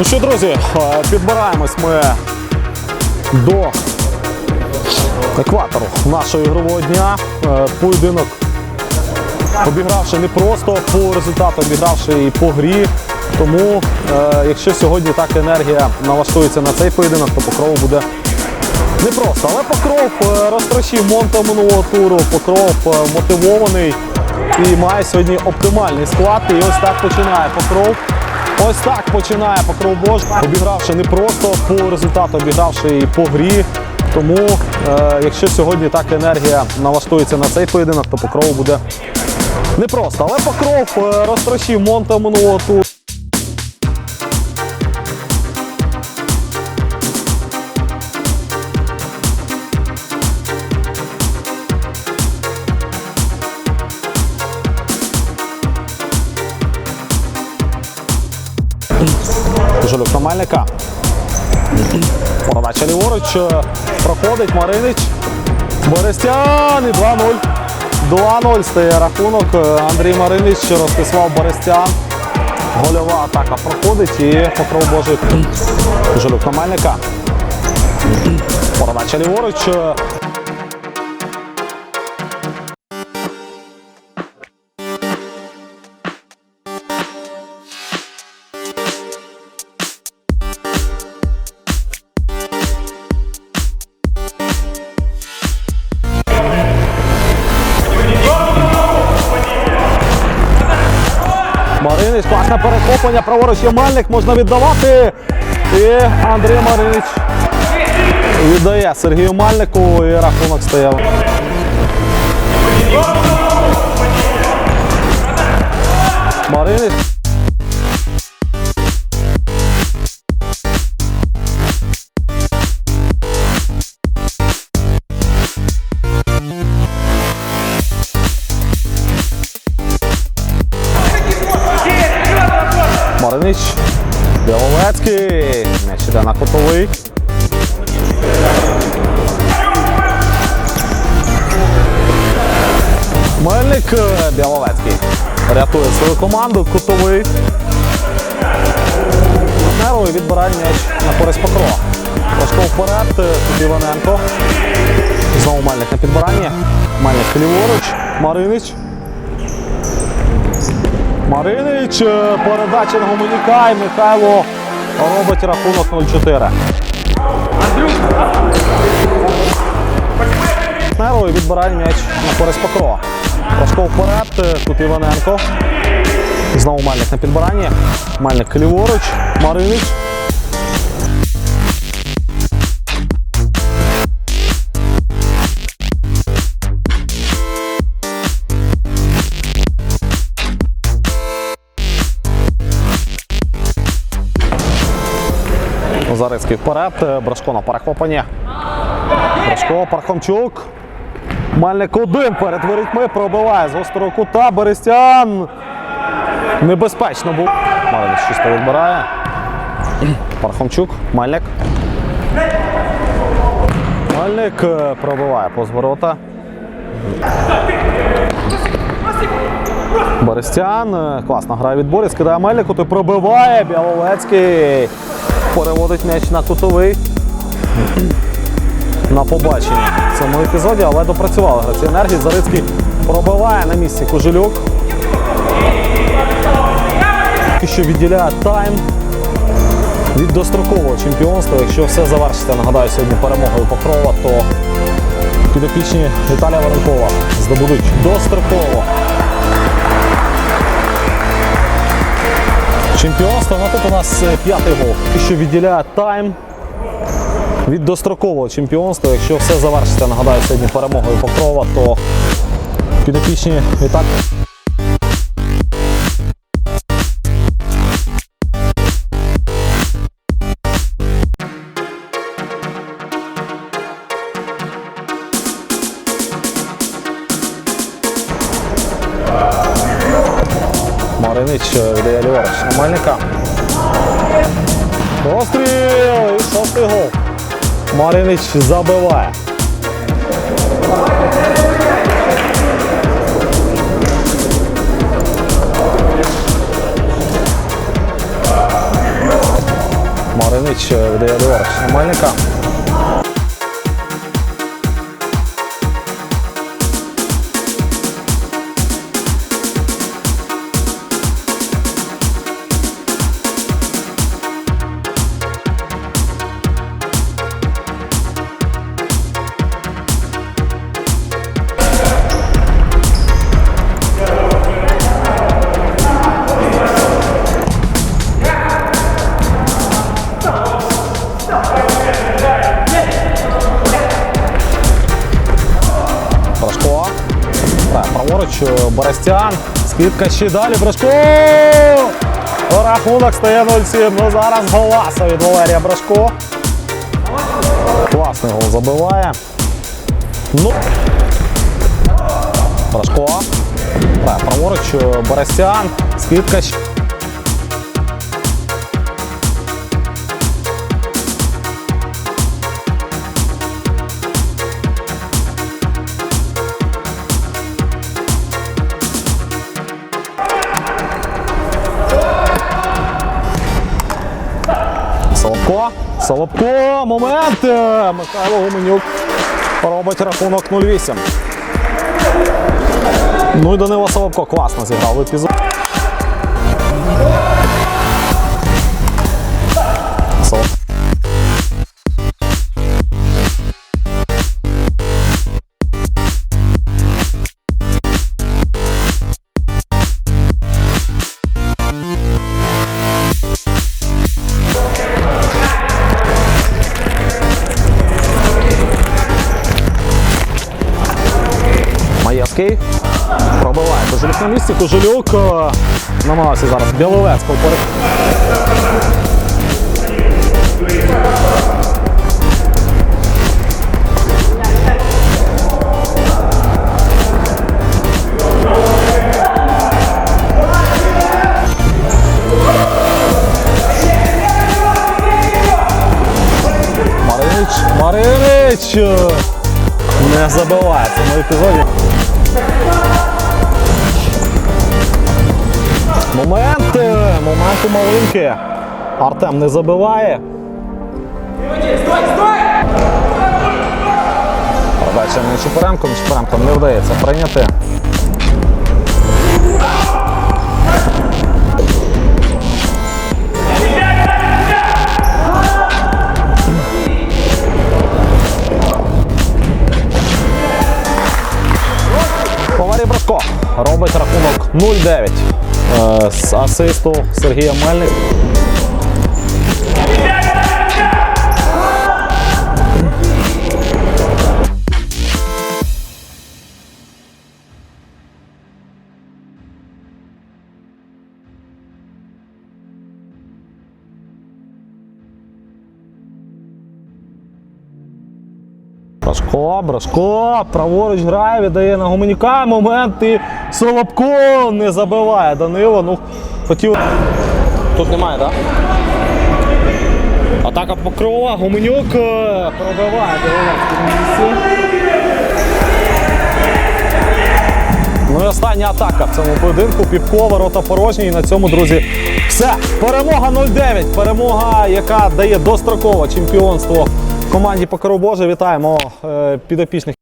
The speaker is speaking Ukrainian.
Ну що, друзі, е, підбираємось ми до екватору нашого ігрового дня. Е, Поєдинок обігравши не просто по результату, обігравши і по грі. Тому, е, якщо сьогодні так енергія налаштується на цей поєдинок, то покров буде непросто. Але покров розтрощив Монта минулого туру, покров мотивований і має сьогодні оптимальний склад. І ось так починає покров. Ось так починає покров Бож, обігравши не просто по результату, обігравши і по грі. Тому, е, якщо сьогодні так енергія налаштується на цей поєдинок, то покров буде непросто. Але покров е, розтрощив Монте минулого туру. Мельника. Подача ліворуч. е, Проходить Маринич. Берестян і 2-0. 2-0 стає рахунок. Е, Андрій Маринич розписував Берестян. Гольова атака проходить і покров Божий. Жилюк на Мельника. Подача ліворуч. Маринич, класне перехоплення, праворуч Ямальник можна віддавати. І Андрій Маринич віддає Сергію Мальнику і рахунок. Маринич. Маринич. Біловецький. На котовий. Мельник е, Біловецький. Рятує свою команду. Кутовий. Нервою відбирає м'яч на користь Покрова. Трошко вперед. е, Тут Іваненко. Знову Мельник на підбиранні. Мельник ліворуч. Маринич. Маринич, е, передача на Гомоніка і Михайло робить рахунок 0-4. Нервою відбирає м'яч на користь Покрова. Прошков вперед, е, тут Іваненко. Знову Мальник на підбиранні. Мальник ліворуч. Маринич. Зарицький вперед. Брашко на перехопленні. Брашко, Пархомчук. Мельник один перед ворітьми пробиває з гострого кута. Берестян. Небезпечно був. Маринич чисто відбирає. Пархомчук. Мельник. Мельник е, пробиває повз ворота. Берестян. е, Класно грає відбор і скидає Мельнику. Той пробиває. Біловецький. Переводить м'яч на кутовий. На побачення в цьому епізоді, але допрацювали гравці енергії. Зарицький пробиває на місці Кожелюк. Що відділяє тайм від дострокового чемпіонства. Якщо все завершиться, нагадаю, сьогодні перемогою Покрова, то підопічні Віталія Воронкова здобудуть достроково чемпіонство. Ну, тут у нас е, п'ятий гол. Що відділяє тайм від дострокового чемпіонства. Якщо все завершиться, нагадаю, сьогодні перемогою Покрова, то підопічні і Маринич е, віддає ліворуч на Мельника. Постріл! І шостий гол. Маринич забиває. Е, видає ліворуч на Мельника. Е, Боростян. Скидка ще далі. Брашко! Рахунок стає 0-7. Ну зараз голаса від Валерія Брашко. Класний гол забиває. Ну. Брашко. Так, праворуч Борисян. Боростян. Скидка ще. Солобко. Момент. Е, Михайло Гуменюк робить рахунок 0-8. Ну і Данило Солобко класно зіграв епізод. Маєвський. Пробиває Кожелюк на місці. Кожелюк е, намагався зараз Біловецького перед. Маринич, Маринич не забиває в цьому епізоді. Момент, е, момент у малинки. Артем не забиває. Передача на Чепуренко, Чепуренко не вдається прийняти. Поварій Брашко робить рахунок 0-9 з Сергія Мельник. Брашко, Брашко, праворуч грає, віддає на Гуменюка. Момент і Солобко не забиває Данило. Ну, хотів. Тут немає, так? Атака Покрова, Гуменюк е, пробиває Біловецький. Ну і остання атака в цьому поєдинку. Піпко, ворота порожні. І на цьому, друзі, все. Перемога 0-9. Перемога, яка дає дострокове чемпіонство команді Боже. Вітаємо е, підопічних.